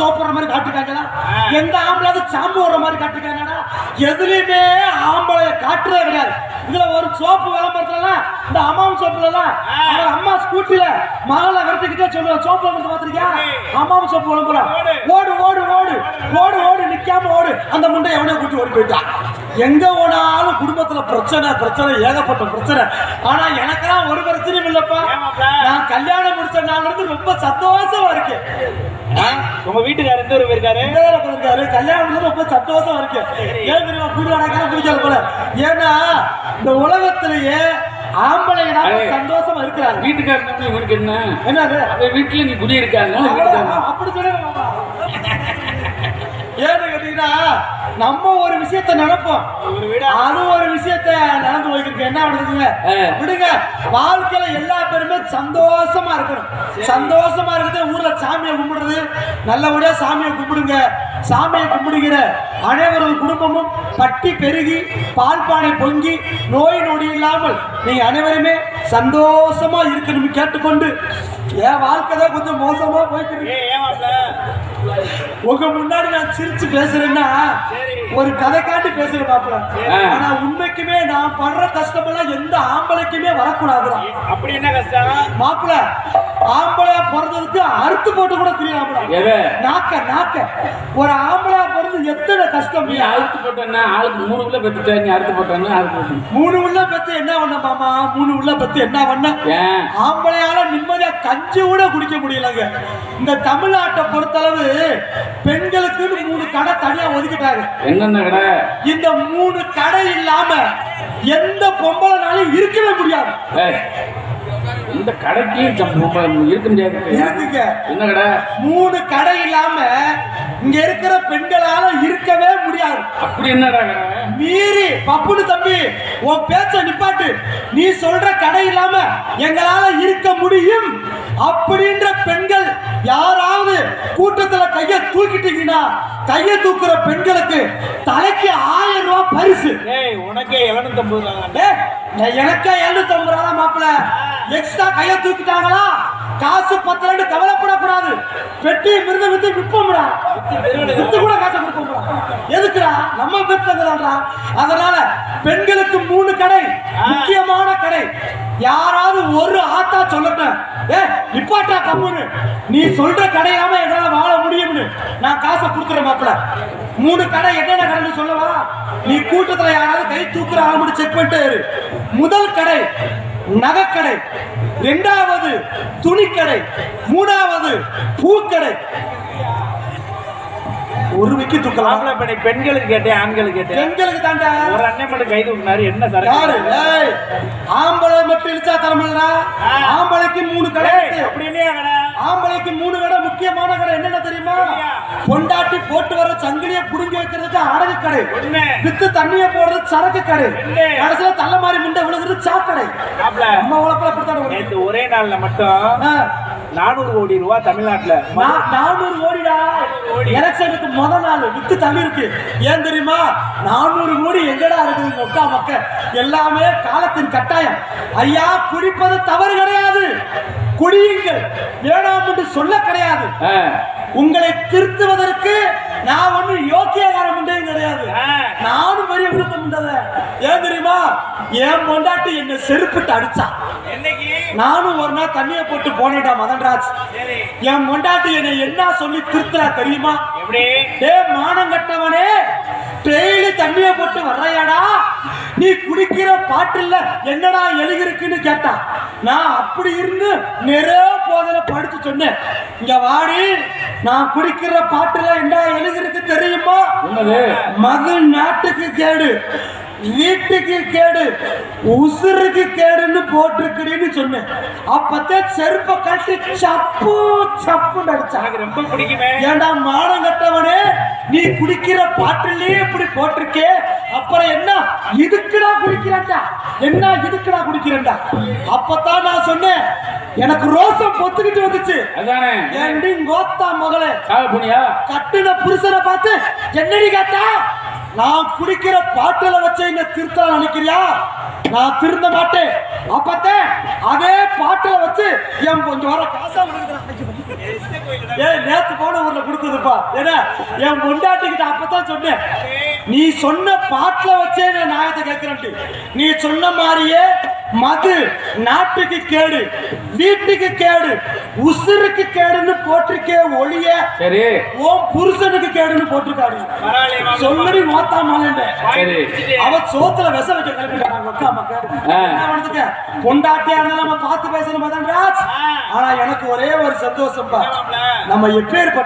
Soap வர மாதிரி காட்டுக்காங்களா எந்த ஆம்பளாவது சாம்பு வர மாதிரி காட்டுக்காங்கடா எதுலயுமே ஆம்பளைய காட்டுறதே கிடையாது. இதுல ஒரு சோப்பு விளம்பரத்துலலாம் இந்த அம்மாவும் சோப்புலலாம் அவங்க அம்மா ஸ்கூட்டில மகளை விரட்டிக்கிட்டே சொல்லுவா சோப்பு விளம்பரத்தை பார்த்திருக்கியா? அம்மாவும் சோப்பு விளம்பரம். ஓடு. ஓடு ஓடு ஓடு. ஓடு நிக்காம ஓடு. அந்த முண்டை எவனையோ கூட்டி ஓடி போயிட்டான் எங்க ஓடாலும் குடும்பத்துல பிரச்சனை பிரச்சனை ஏகப்பட்ட பிரச்சனை. ஆனா எனக்கெல்லாம் ஒரு பிரச்சனையும் இல்லப்பா. நான் கல்யாணம் முடிச்ச நாள்ல இருந்து ரொம்ப சந்தோஷமா இருக்கேன். ஆ? உங்க வீட்டுக்காரர் எந்த இந்த வேலை பண்ணிருக்காரு கல்யாணம் ரொம்ப சந்தோஷமா இருக்கு ஏன் தெரியுமா? புது அடக்கான பிடிக்காது போல. ஏன்னா இந்த உலகத்திலேயே ஆம்பளை. சந்தோஷமா இருக்கிறாங்க. வீட்டுக்காரர் இவனுக்கு என்ன? என்னது? அவன் வீட்டுல நீ குடி இருக்காங்க. அப்படி சொல்லுங்க. ஏன்னு கேட்டீங்கன்னா நம்ம ஒரு விஷயத்த நினைப்போம். அது ஒரு விஷயத்த நடந்து போய்க்கிருக்கு என்ன பண்ணுதுங்க. விடுங்க. வாழ்க்கையில எல்லா பேருமே சந்தோஷமா இருக்கணும். சந்தோஷமா இருக்குது ஊர்ல சாமியை கும்பிடுறது. நல்லபடியா சாமியை கும்பிடுங்க. சாமியை கும்பிடுகிற அனைவரது குடும்பமும் பட்டி பெருகி பால் பானை பொங்கி நோய் நொடி இல்லாமல் நீங்க அனைவருமே சந்தோஷமா இருக்கணும் கேட்டுக்கொண்டு என் வாழ்க்கை தான் கொஞ்சம் மோசமா போய்க்கிட்டு இருக்கு. ஏய் ஏமாப்ல உங்க முன்னாடி நான் சிரிச்சு பேசுறேன்னா. ஒரு கதை காட்டி பேசுறேன் ஆ. ஆனா உண்மைக்குமே நான் படுற கஷ்டமெல்லாம் எந்த ஆம்பளைக்குமே வரக்கூடாதுதான் அப்படி என்ன கஷ்டம்? மாப்பிள ஆம்பளையா பிறந்ததுக்கு அறுத்து போட்டு கூட தெரியலாம்ல நாக்க நாக்க. ஒரு ஆம்பளையா எத்தனை கஷ்டம் நீ அழுத்து போட்டேன்னா? ஆளுக்கு மூணு உள்ள பெற்றுட்ட நீ அறுத்து போட்டேன்னா அறுத்து போட்டேன் மூணு உள்ள பத்தி என்ன பண்ண மாமா? மூணு உள்ள பத்தி என்ன பண்ண ஏன்? ஆம்பளையால நிம்மதியா கஞ்சி கூட குடிக்க முடியலங்க. இந்த தமிழ்நாட்டை பொறுத்தளவு பெண்களுக்குன்னு மூணு கடை தனியா ஒதுக்கிட்டாங்க. என்னென்ன கடை? இந்த மூணு கடை இல்லாம எந்த பொம்பளைனாலும் இருக்கவே முடியாது. இந்த கடைக்கு இருக்க முடியாது. என்ன கடை? மூணு கடை இல்லாம இங்க இருக்கிற பெண்களால இருக்கவே முடியாது. அப்படி என்னடா மீறி பப்புனு தம்பி உன் பேச்ச நிப்பாட்டு. நீ சொல்ற கடை இல்லாம எங்களால இருக்க முடியும். அப்படின்ற பெண்கள் யாராவது கூட்டத்துல கைய தூக்கிட்டீங்கன்னா கைய தூக்குற பெண்களுக்கு தலைக்கு ஆயிரம் ரூபாய் பரிசு. உனக்கே எழுநூத்தம்பது ரூபா டேய், நான் எனக்கே எழுநூத்தி ஐம்பது ரூபா மாப்பிள எக்ஸ்ட்ரா கைய தூக்கிட்டாங்களா? காசு பத்தலன்னு கவலைப்படக்கூடாது. பெட்டி மிருந்த வித்து விற்போம்டா வித்து கூட காசை கொடுப்போம்டா. எதுக்குடா? நம்ம பெற்றதுடா அதனால பெண்களுக்கு மூணு கடை முக்கியமான கடை. யாராவது ஒரு ஆத்தா சொல்லட்டேன் ஏ நிப்பாட்டா கம்முன்னு. நீ சொல்ற கடையாம என்னால வாழ முடியும்னு. நான் காசை கொடுக்குறேன் மாப்பிள மூணு கடை என்னென்ன கடைன்னு சொல்லவா? நீ கூட்டத்துல யாராவது கை தூக்குற ஆரம்பிச்சு செக் பண்ணிட்டு முதல் கடை நகைக்கடை இரண்டாவது துணிக்கடை மூணாவது பூக்கடை. ஒரு விக்கி தூக்கலாம். நீ பெண்களுக்கு கேட்டேன் ஆண்களுக்கு கேட்டேன். பெண்களுக்கு தாண்டா. ஒரு அண்ணன் மட்டும் கை தூக்குனாரு என்ன யாரு? சரக்கு ஏய், ஆம்பளை மட்டும் இழுச்சா தரமில்லடா ஆ. ஆம்பளைக்கு மூணு கடை ஏய், இருக்கு. அப்படி இல்லையா கடை ஆம்பளைக்கு மூணு கடை முக்கியமான கடை என்னென்ன தெரியுமா? தெரியா? பொண்டாட்டி போட்டு வர சங்கிலிய புடுங்கி வைக்கிறதுக்கு அடகு கடை. வித்து தண்ணிய போடுறது சரக்கு கடை. கடைசியில தள்ள மாதிரி முண்டை விழுகிறது சாக்கடை நம்ம உழப்பல நேத்து ஒரே நாள்ல மட்டும் நானூறு கோடி ரூபா தமிழ்நாட்டுல நானூறு கோடிடா? கோடி. எலெக்ஷனுக்கு முத நாள் வித்து தள்ளி இருக்கு ஏன் தெரியுமா? நானூறு கோடி எங்கடா இருக்குது மொக்கா மக்க எல்லாமே காலத்தின் கட்டாயம். ஐயா குடிப்பது தவறு கிடையாது. குடியுங்கள். வேணாம் என்று சொல்ல கிடையாது. உங்களை திருத்துவதற்கு நான் ஏன் தெரியுமா? என் பொண்டாட்டி என்னை செருப்பிட்டு அடிச்சா. என்னைக்கு? நானும் ஒரு நாள் தண்ணியை போட்டு போனேன்டா மதன்ராஜ் என் பொண்டாட்டி என்னை என்ன சொல்லி திருத்துறா தெரியுமா? டே மானம் கட்டவனே டெய்லி தண்ணிய போட்டு வர்றையாடா. நீ குடிக்கிற பாட்டில்ல என்னடா எழுதிருக்குன்னு கேட்டா. நான் அப்படி இருந்து நிறைய போதல படிச்சு சொன்னேன். இங்க வாடி நான் குடிக்கிற பாட்டுல என்ன எழுதிருக்கு தெரியுமா? என்னது? மது நாட்டுக்கு கேடு. வீட்டுக்கு கேடு உசுருக்கு கேடுன்னு போட்டிருக்கிறேன்னு சொன்னேன். அப்பத்தே செருப்ப கட்டி சப்பு சப்பு நடிச்சா எனக்கு ரொம்ப பிடிக்குமே. ஏண்டா மானம் கட்டவனே? நீ குடிக்கிற பாட்டிலே இப்படி போட்டிருக்கே. அப்புறம் என்ன? இதுக்குடா குடிக்கிறேன்டா. என்ன இதுக்குடா குடிக்கிறேன்டா. அப்பதான் நான் சொன்னேன் எனக்கு ரோசம் பொத்துக்கிட்டு வந்துச்சு. அதானே. ஏண்டி கோத்தா மகளே. கட்டுன புருஷனை பார்த்து என்னடி கேட்டா? நான் குடிக்கிற பாட்டில வச்ச இந்த திருத்த நினைக்கிறியா? நான் திருந்த மாட்டேன். அப்பத்தே அதே பாட்டில வச்சு என் கொஞ்சம் வர காசா ஏ நேத்து போன ஊர்ல கொடுத்ததுப்பா. ஏன்னா என் முண்டாட்டிக்கிட்ட அப்பதான் சொன்னேன். நீ சொன்ன பாட்டில வச்சே நான் நியாயத்தை கேட்கிறேன் நீ சொன்ன மாதிரியே மது நாட்டுக்கு கேடு வீட்டுக்கு கேடு உசுருக்கு கேடுன்னு போட்டிருக்கே ஒளிய சரி. ஓ புருஷனுக்கு கேடுன்னு போட்டிருக்காரு. சொல்லடி மோத்தா மாலண்ட சரி. அவ சோத்துல விச வைக்க கிளம்பிட்டாங்க அக்கா மக்கா ஆ. என்ன பண்ணுதுங்க? பொண்டாட்டியா இருந்தா நம்ம பார்த்து பேசணும் ராஜ்? ஆனா எனக்கு ஒரே ஒரு சந்தோஷம் நம்ம எப்பேற்பட்ட